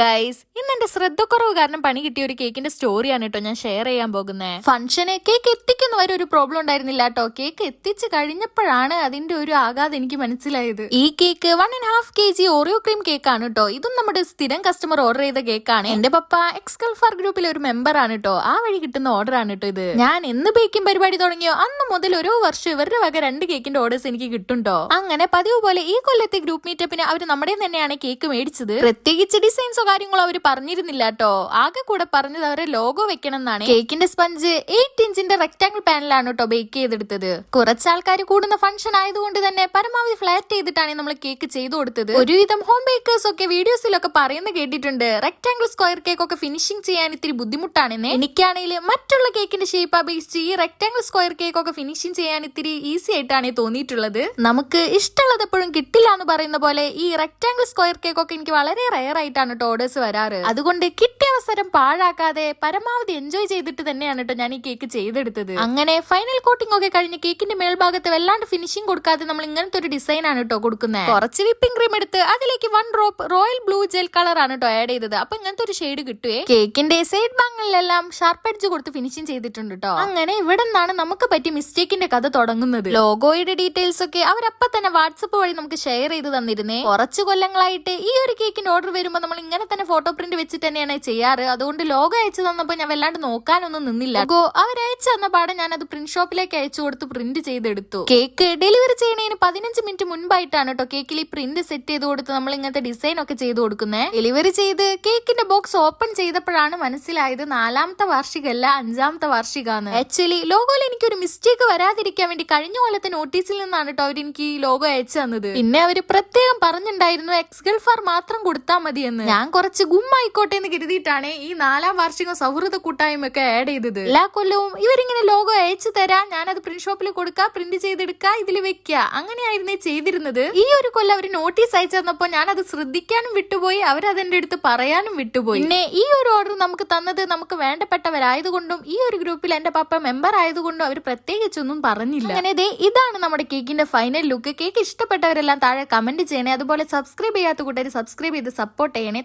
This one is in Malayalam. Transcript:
ഗൈസ് ഇന്ന് എന്റെ ശ്രദ്ധക്കുറവ് കാരണം പണി കിട്ടിയ ഒരു കേക്കിന്റെ സ്റ്റോറിയാണ് കേട്ടോ ഞാൻ ഷെയർ ചെയ്യാൻ പോകുന്നത് ഫംഗ്ഷന് കേക്ക് എത്തിക്കുന്ന വരെ ഒരു പ്രോബ്ലം ഉണ്ടായിരുന്നില്ല കേട്ടോ. കേക്ക് എത്തിച്ച് കഴിഞ്ഞപ്പോഴാണ് അതിന്റെ ഒരു ആഘാതം എനിക്ക് മനസ്സിലായത്. ഈ cake one and half K G Oreo cream കേക്കാണ് കേട്ടോ. ഇതും നമ്മുടെ സ്ഥിരം കസ്റ്റമർ ഓർഡർ ചെയ്ത കേക്കാണ് എന്റെ പപ്പ എക്സ് എക്സ്കൽഫാർ ഗ്രൂപ്പിലെ ഒരു മെമ്പർ ആണ് കേട്ടോ. ആ വഴി കിട്ടുന്ന ഓർഡർ ആണ് കേട്ടോ ഇത്. ഞാൻ എന്ന് ബേക്കിംഗ് പരിപാടി തുടങ്ങിയോ അന്ന് മുതൽ ഓരോ വർഷം ഇവരുടെ വക രണ്ട് കേക്കിന്റെ ഓർഡേഴ്സ് എനിക്ക് കിട്ടുണ്ടോ അങ്ങനെ പതിവ് പോലെ ഈ കൊല്ലത്തെ ഗ്രൂപ്പ് മീറ്റപ്പിന് അവർ നമ്മുടെ തന്നെയാണ് കേക്ക് മേടിച്ചത്. പ്രത്യേകിച്ച് ഡിസൈൻസോ കാര്യങ്ങളോ അവർ പറഞ്ഞിരുന്നില്ല കേട്ടോ. ആകെ കൂടെ പറഞ്ഞത് അവരെ ലോഗോ വെക്കണം എന്നാണ് കേക്കിന്റെ സ്പഞ്ച് എയ്റ്റ് ഇഞ്ചിന്റെ റെക്ടാംഗിൾ പാനലാണ് കേട്ടോ ബേക്ക് ചെയ്തെടുത്തത്. കുറച്ച് ആൾക്കാർ കൂടുന്ന ഫംഗ്ഷൻ ആയതുകൊണ്ട് തന്നെ പരമാവധി ഫ്ലാറ്റ് ചെയ്തിട്ടാണ് നമ്മൾ കേക്ക് ചെയ്തു കൊടുത്തത്. ഒരുവിധം ഹോം ബേക്കേഴ്സ് ഒക്കെ വീഡിയോസിലൊക്കെ പറയുന്ന കേട്ടിട്ടുണ്ട്. റെക്ടാംഗിൾ സ്ക്വയർ കേക്ക് ഒക്കെ ഫിനിഷിംഗ് ചെയ്യാൻ ഇത്തിരി ബുദ്ധിമുട്ടാണെന്ന്. എനിക്കാണെങ്കിൽ മറ്റുള്ള കേക്കിന്റെ ഷേപ്പ് അപേക്ഷിച്ച് ഈ റെക്ടാംഗിൾ സ്ക്വയർ കേക്ക് ഒക്കെ ഫിനിഷിംഗ് ചെയ്യാൻ ഇത്തിരി ഈസി ആയിട്ടാണ് തോന്നിയിട്ടുള്ളത്. നമുക്ക് ഇഷ്ടമുള്ളത് എപ്പോഴും കിട്ടില്ല എന്ന് പറയുന്ന പോലെ ഈ റെക്ടാംഗിൾ സ്ക്വയർ കേക്ക് ഒക്കെ എനിക്ക് വളരെ റയർ ആയിട്ടാണ് കേട്ടോ ഓർഡേഴ്സ് വരാറ്. അതുകൊണ്ട് കിട്ടിയ അവസരം പാഴാക്കാതെ പരമാവധി എൻജോയ് ചെയ്തിട്ട് തന്നെയാണ് കേട്ടോ ഞാൻ ഈ കേക്ക് ചെയ്തെടുത്തത്. അങ്ങനെ ഫൈനൽ കോട്ടിംഗ് ഒക്കെ കഴിഞ്ഞ് കേക്കിന്റെ മേൽഭാഗത്ത് വല്ലാണ്ട് ഫിനിഷിംഗ് കൊടുക്കാതെ നമ്മൾ ഇങ്ങനത്തെ ഒരു ഡിസൈൻ ആണ് കേട്ടോ കൊടുക്കുന്നത് കുറച്ച് വിപ്പിംഗ് ക്രീം എടുത്ത് അതിലേക്ക് one drop royal blue gel colour ആണ് കേട്ടോ ആഡ് ചെയ്തത്. അപ്പൊ ഇങ്ങനത്തെ ഒരു ഷെയ്ഡ് കിട്ടുവേ. കേക്കിന്റെ സൈഡ് ഭാഗങ്ങളിലെല്ലാം ഷാർപ്പ് എഡ്ജ് കൊടുത്ത് ഫിനിഷിംഗ് ചെയ്തിട്ടുണ്ട് കേട്ടോ അങ്ങനെ ഇവിടെ നിന്നാണ് നമുക്ക് പറ്റിയ മിസ്റ്റേക്കിന്റെ കഥ തുടങ്ങുന്നത്. ലോഗോയുടെ ഡീറ്റെയിൽസ് ഒക്കെ അവരപ്പ തന്നെ വാട്സപ്പ് വഴി നമുക്ക് ഷെയർ ചെയ്ത് തന്നിരുന്നേ. കുറച്ച് കൊല്ലങ്ങളായിട്ട് ഈ ഒരു കേക്കിന്റെ ഓർഡർ വരുമ്പോൾ നമ്മൾ ഇങ്ങനെ തന്നെ ഫോട്ടോ പ്രിന്റ് വെച്ചിട്ട് തന്നെയാണ് ചെയ്യാറ്. അതുകൊണ്ട് ലോഗോ അയച്ചു തന്നപ്പോൾ ഞാൻ വല്ലാണ്ട് നോക്കാനൊന്നും നിന്നില്ല. ഗോ അവരയച്ചു തന്ന പാടെ ഞാൻ അത് പ്രിന്റ് ഷോപ്പിലേക്ക് അയച്ചു കൊടുത്ത് പ്രിന്റ് ചെയ്തെടുത്തു. കേക്ക് ഡെലിവറി ചെയ്യണതിന് പതിനഞ്ച് മിനിറ്റ് മുൻപായിട്ടാണ് കേട്ടോ കേക്കിൽ ഈ പ്രിന്റ് സെറ്റ് ചെയ്ത് കൊടുത്ത് നമ്മൾ ഇങ്ങനത്തെ ഡിസൈൻ ഒക്കെ ചെയ്ത് കൊടുക്കുന്നത് ഡെലിവറി ചെയ്ത് കേക്കിന്റെ ബോക്സ് ഓപ്പൺ ചെയ്തപ്പോഴാണ് മനസ്സിലായത് നാലാമത്തെ വാർഷികമല്ല അഞ്ചാമത്തെ വാർഷികമാണ് ആക്ച്വലി ലോഗോയിൽ എനിക്ക് ഒരു മിസ്റ്റേക്ക് വരാതിരിക്കാൻ വേണ്ടി കഴിഞ്ഞ കൊല്ലത്തെ നോട്ടീസിൽ നിന്നാണ് കേട്ടോ അവർ എനിക്ക് ഈ ലോഗോ അയച്ചു തന്നത്. പിന്നെ അവർ പ്രത്യേകം പറഞ്ഞിട്ടുണ്ടായിരുന്നു എക്സ് ഗൾഫാർ മാത്രം കൊടുത്താൽ മതിയെന്ന്. ഞാൻ കുറച്ച് ഗുമ്മായിക്കോട്ടെ എന്ന് കരുതിയിട്ടാണ് ഈ നാലാം വാർഷിക സൗഹൃദ കൂട്ടായ്മ ഒക്കെ ആഡ് ചെയ്തത്. എല്ലാ കൊല്ലവും ഇവരിങ്ങനെ ലോഗോ അയച്ചു തരാം ഞാനത് പ്രിന്റ് ഷോപ്പിൽ കൊടുക്ക പ്രിന്റ് ചെയ്തെടുക്കുക ഇതിൽ വെക്കുക അങ്ങനെയായിരുന്നേ ചെയ്തിരുന്നത്. ഈ ഒരു കൊല്ലം അവർ നോട്ടീസ് അയച്ചു ഞാൻ അത് ശ്രദ്ധിക്കാനും വിട്ടുപോയി അവരതെന്റെ അടുത്ത് പറയാനും വിട്ടുപോയി. പിന്നെ ഈ ഒരു ഓർഡർ നമുക്ക് തന്നത് നമുക്ക് വേണ്ടപ്പെട്ടവരായതുകൊണ്ടും ഈ ഒരു ഗ്രൂപ്പിൽ എന്റെ പപ്പ മെമ്പർ ആയതുകൊണ്ടും അവർ പ്രത്യേകിച്ചൊന്നും പറഞ്ഞില്ല. അങ്ങനെ ദേ ഇതാണ് നമ്മുടെ കേക്കിന്റെ ഫൈനൽ ലുക്ക് കേക്ക് ഇഷ്ടപ്പെട്ടവരെല്ലാം താഴെ കമന്റ് ചെയ്യണേ. അതുപോലെ സബ്സ്ക്രൈബ് ചെയ്യാത്ത കൂട്ടുകാർ സബ്സ്ക്രൈബ് ചെയ്ത് സപ്പോർട്ട് ചെയ്യണേ.